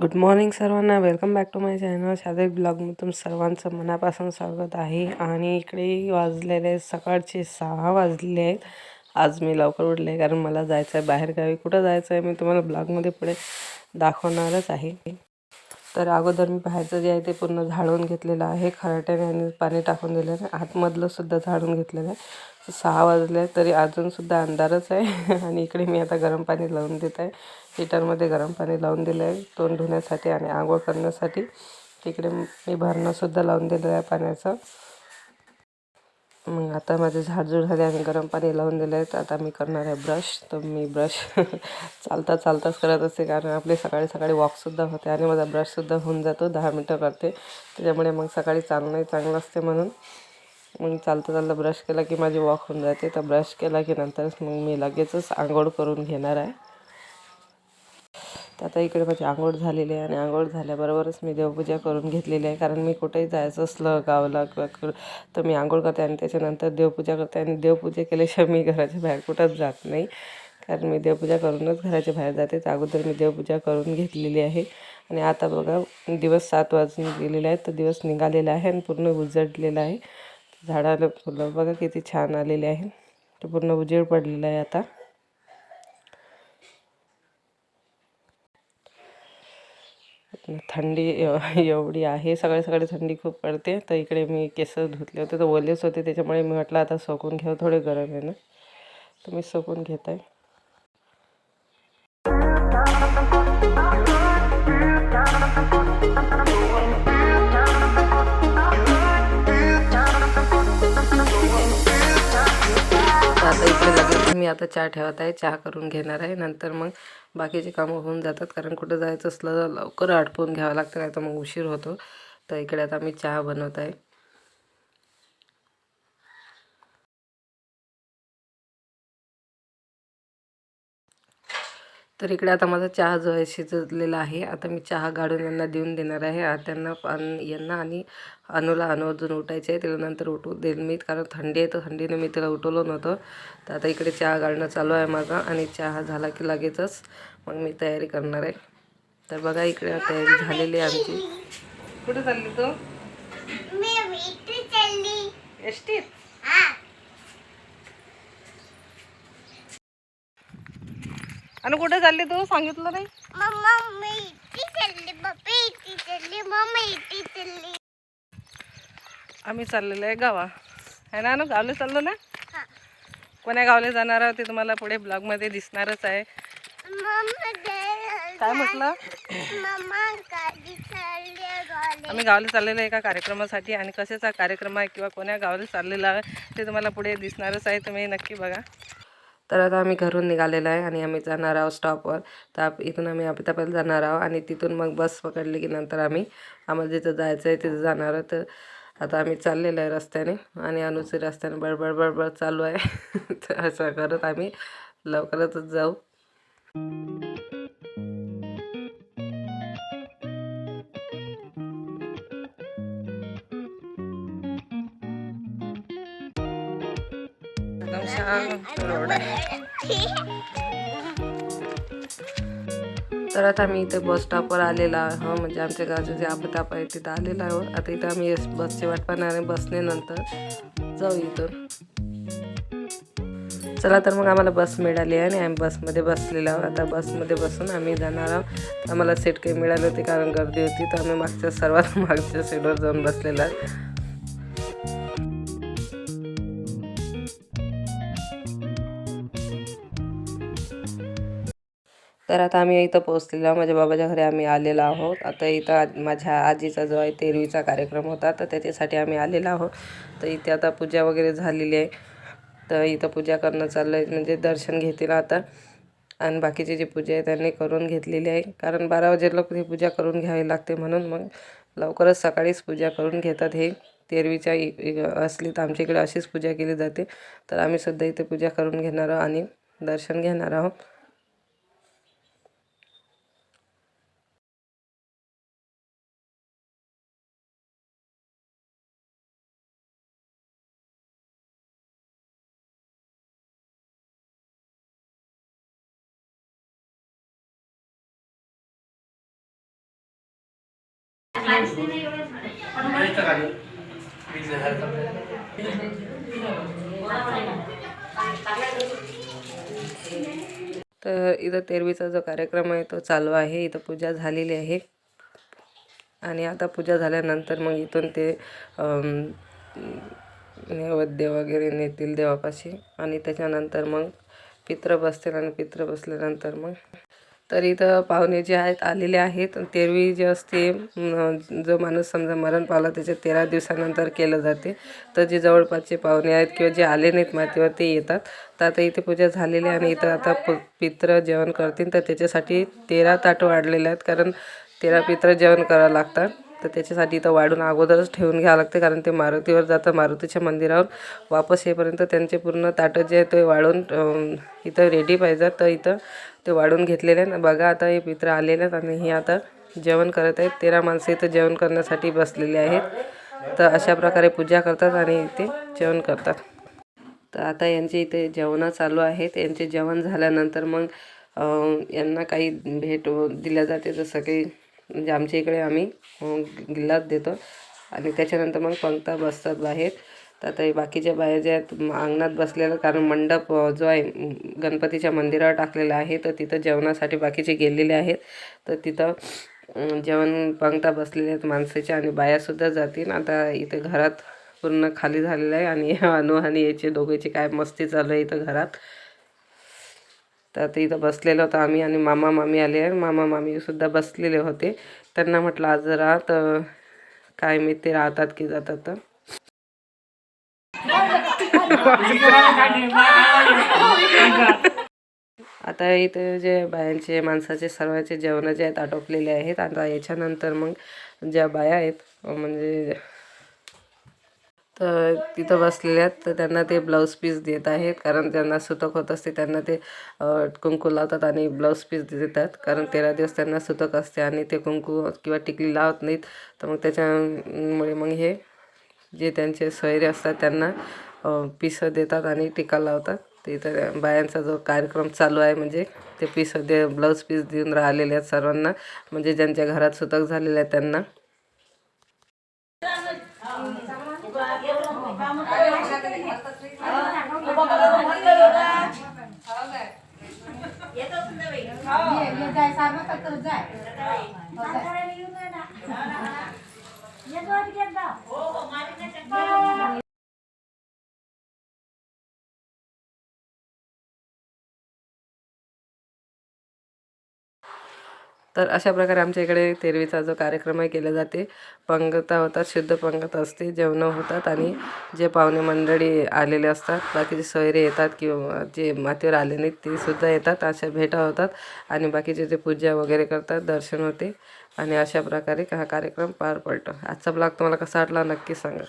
Good morning सर्वांना. Welcome back to my channel. शादेक ब्लॉगमध्ये तुम सर्वांचं मनापासून स्वागत आहे. आणि इकडे वाजलेले सकाळचे सहा वाजले आहेत. आज मी लवकर उठले आहे कारण मला जायचं आहे बाहेरगावी. कुठं जायचं आहे मी तुम्हाला ब्लॉगमध्ये पुढे दाखवणारच आहे. तर अगोदर मी बाहेरचं जे आहे ते पूर्ण झाडून घेतलेलं आहे. खराट्याने आणि पाणी टाकून दिलेलं आहे. आतमधलंसुद्धा झाडून घेतलेलं आहे. सहा वाजले तरी अजूनसुद्धा अंधारच आहे. आणि इकडे मी आता गरम पाणी लावून देत आहे. हिटरमध्ये गरम पाणी लावून दिलं आहे. तोंड धुण्यासाठी आणि आंघोळ करण्यासाठी. तिकडे मी भरणंसुद्धा लावून दिलेलं आहे पाण्याचं. मग आता माझे झाडझूड झाले आणि गरम पाणी लावून दिले आहेत आता मी करणार आहे ब्रश तर मी ब्रश चालता चालताच करत असते कारण आपले सकाळी सकाळी वॉकसुद्धा होते आणि माझा ब्रशसुद्धा होऊन जातो दहा मिनटं करते त्याच्यामुळे मग सकाळी चालणंही चांगलं असते म्हणून. मग चालता चालता ब्रश केला की माझी वॉक होऊन जाते. तर ब्रश केला की नंतरच मग मी लगेचच आंघोळ करून घेणार आहे. तर आता इकडे माझी आंघोळ झालेली आहे आणि आंघोळ झाल्याबरोबरच मी देवपूजा करून घेतलेली आहे. कारण मी कुठेही जायचं असलं गावाला किंवा तर मी आंघोळ करते आणि त्याच्यानंतर देवपूजा करते आणि देवपूजा केल्याशिवाय मी घराच्या बाहेर कुठंच जात नाही. कारण मी देवपूजा करूनच घराच्या बाहेर जाते. तर अगोदर मी देवपूजा करून घेतलेली आहे. आणि आता बघा दिवस सात वाजून गेलेले आहेत. तर दिवस निघालेला आहे आणि पूर्ण उजडलेला आहे. झाडाला फुलं बघा किती छान आलेले आहे. तर पूर्ण उजेड पडलेला आहे आता. थंडी एवढी आहे. सकाळी सकाळी थंडी खूप पडते. तर इकडे मी केस धुतले होते. तर ओलेच होते. त्याच्यामुळे मी म्हटलं आता सोकून घ्यावं. थोडे गरम आहे ना. तर मी सोकून घेत. आहे आता इकडे मी आता चहा ठेवत आहे. चहा करून घेणार आहे. नंतर मग बाकीचे कामं होऊन जातात. कारण कुठं जायचं असलं तर लवकर आटपून घ्यावं लागतं. नाही तर मग उशीर होतो. तर इकडे आता मी चहा बनवत आहे. तर इकडे आता माझा चहा जो आहे शिजलेला आहे. आता मी चहा गाडून यांना देऊन देणार आहे. त्यांना यांना आणि अनुला अनु अजून उठायचे आहे त्याच्यानंतर उठू देईल मी कारण थंडी आहे तर थंडीने मी त्याला उठवलं नव्हतं. तर आता इकडे चहा गाळणं चालू आहे माझा आणि चहा झाला की लगेचच मग मी तयारी करणार आहे. तर बघा इकडे तयारी झालेली आहे आमची. कुठे चालली तू? एसटीत? आणि कुठे चालली तू? सांगितलं नाही? आम्ही चाललेलो आहे गावा. आहे ना गावले चाललो ना? कोण्या गावले जाणार आहोत ते तुम्हाला पुढे ब्लॉगमध्ये दिसणारच आहे. काय म्हटलं? आम्ही गावाला चाललेलो आहे एका कार्यक्रमासाठी आणि कशाचा कार्यक्रम आहे किंवा कोण्या गावाला चाललेला आहे ते तुम्हाला पुढे दिसणारच आहे. तुम्ही नक्की बघा. तर आता आम्ही घरून निघालेलो आहे आणि आम्ही जाणार आहोत स्टॉपवर तर इथून आम्ही अपितापायला जाणार आहोत आणि तिथून मग बस पकडली की नंतर आम्ही आम्हाला जिथं जायचं आहे तिथं जाणार आहोत. तर आता आम्ही चाललेलो आहे रस्त्याने आणि अनुचे रस्त्याने बडबड बडबड चालू आहे. तर असं करत आम्ही लवकरच जाऊ. रोड आहे तर आता आम्ही इथे बस स्टॉपवर आलेला हो म्हणजे आमच्या गावचे जे आपताप आहे तिथं आलेला आहे. आता इथं आम्ही बसची वाट पाहणार आहे बसने नंतर. जाऊ इथून. चला तर मग आम्हाला बस मिळाली आहे आणि आम्ही बसमध्ये बसलेलो आहोत. आता बसमध्ये बसून आम्ही जाणार आहोत. आम्हाला सीट काही मिळाली होती कारण गर्दी होती. तर आम्ही मागच्या सर्वात मागच्या सीटवर जाऊन बसलेलो तर आता आम्ही इथं पोहोचलेलो. माझ्या बाबाच्या घरी आम्ही आलेलो आहोत. आता इथं माझ्या आजीचा जो आहे तेरवीचा कार्यक्रम होता तर त्याच्यासाठी आम्ही आलेलो आहोत. तर इथे आता पूजा वगैरे झालेली आहे. तर इथं पूजा करणं चाललं आहे म्हणजे दर्शन घेतील आता. आणि बाकीची जी पूजा आहे त्यांनी करून घेतलेली आहे. कारण बारा वाजे लोक ती पूजा करून घ्यावी लागते म्हणून मग लवकरच सकाळीच पूजा करून घेतात हे. तेरवीच्या असली तर आमच्या इकडे अशीच पूजा केली जाते. तर आम्ही सुद्धा इथे पूजा करून घेणार आहोत आणि दर्शन घेणार आहोत. तर इथं तेरवीचा जो कार्यक्रम आहे तो चालू आहे. इथं पूजा झालेली आहे. आणि आता पूजा झाल्यानंतर मग इथून ते नैवद्य नैवेद्य वगैरे नेतील देवापाशी. आणि त्याच्यानंतर मग पित्र बसतील आणि पित्र बसल्यानंतर मग तर इथं पाहुणे जे आहेत आलेले आहेत. तेरवी जे असते जो माणूस समजा मरण पावला त्याच्या तेरा दिवसानंतर केलं जाते. तर जे जवळपासचे पाहुणे आहेत किंवा जे आले नाहीत मातीवर ते येतात. तर आता इथे पूजा झालेली आणि इथं आता प पित्र जेवण करतील. तर त्याच्यासाठी तेरा ताट वाढलेले आहेत कारण तेरा पित्र जेवण करावं लागतात. तर त्याच्यासाठी इथं वाढून अगोदरच ठेवून घ्यावं लागते कारण ते मारुतीवर जातं. मारुतीच्या मंदिरावर वापस येईपर्यंत त्यांचे पूर्ण ताटं जे आहे ते वाढून इथं रेडी पाहिजेत तर इथं ते वाढून घेतलेले आहेत. बघा आता हे पित्र आलेले आहेत आणि हे आता जेवण करत आहेत. तेरा माणसं इथं जेवण करण्यासाठी बसलेले आहेत. तर अशा प्रकारे पूजा करतात आणि इथे जेवण करतात. तर आता यांचे इथे जेवणं चालू आहेत यांचे जेवण झाल्यानंतर मग यांना काही भेट दिल्या जाते. जसं काही म्हणजे आमच्या इकडे आम्ही अं, गिल्लात देतो. आणि त्याच्यानंतर मग पंक्ता बसतात बाहेर. तर आता हे बाकीच्या बाहेर ज्या आहेत अंगणात बसलेलं कारण मंडप जो आहे गणपतीच्या मंदिरावर टाकलेला आहे तर तिथं जेवणासाठी बाकीचे गेलेले आहेत. तर तिथं जेवण पंक्ता बसलेल्या आहेत माणसाच्या आणि बायासुद्धा जातील. आता इथे घरात पूर्ण खाली झालेलं आहे आणि अनु आणि याचे दोघेचे काय मस्ती चालू आहे इथं घरात. तर ते इथं बसलेलं होतं आम्ही आणि मामा मामी आले मामा मामीसुद्धा बसलेले होते. त्यांना म्हटलं आज जरा तर काय मी ते राहतात की जातात तर. आता इथे जे बायांचे माणसाचे सर्वांचे जेवणं जे आहेत आटोपलेले आहेत. आता याच्यानंतर मग ज्या बाया आहेत म्हणजे तर तिथं बसलेले आहेत तर त्यांना ते ब्लाऊज पीस देत आहेत. कारण त्यांना सुतक होत असते त्यांना ते कुंकू लावतात आणि ब्लाऊज पीस देतात. कारण तेरा दिवस त्यांना सुतक असते आणि ते कुंकू किंवा टिकली लावत नाहीत. तर मग त्याच्यामुळे मग हे जे त्यांचे सोयरे असतात त्यांना पिसं देतात आणि टिका लावतात. ते इथं बायांचा जो कार्यक्रम चालू आहे म्हणजे ते पिसं दे ब्लाऊज पीस देऊन राहिलेले आहेत सर्वांना. म्हणजे ज्यांच्या घरात सुतक झालेले आहेत त्यांना. जाय. सारखं करत जाय हो जाय हो, हो, तर अशा प्रकारे आमच्या इकडे तेरवीचा जो कार्यक्रम आहे केला जाते. पंगता होतात शुद्ध पंगत असते जेवणं होतात आणि जे पाहुणे मंडळी आलेले असतात बाकीचे सोयरे येतात किंवा जे मातीवर आले नाहीत ते सुद्धा येतात अशा भेटा होतात आणि बाकीचे जे पूजा वगैरे करतात दर्शन होते आणि अशा प्रकारे हा कार्यक्रम पार पडतो. आजचा ब्लॉग तुम्हाला कसा वाटला नक्की सांगा.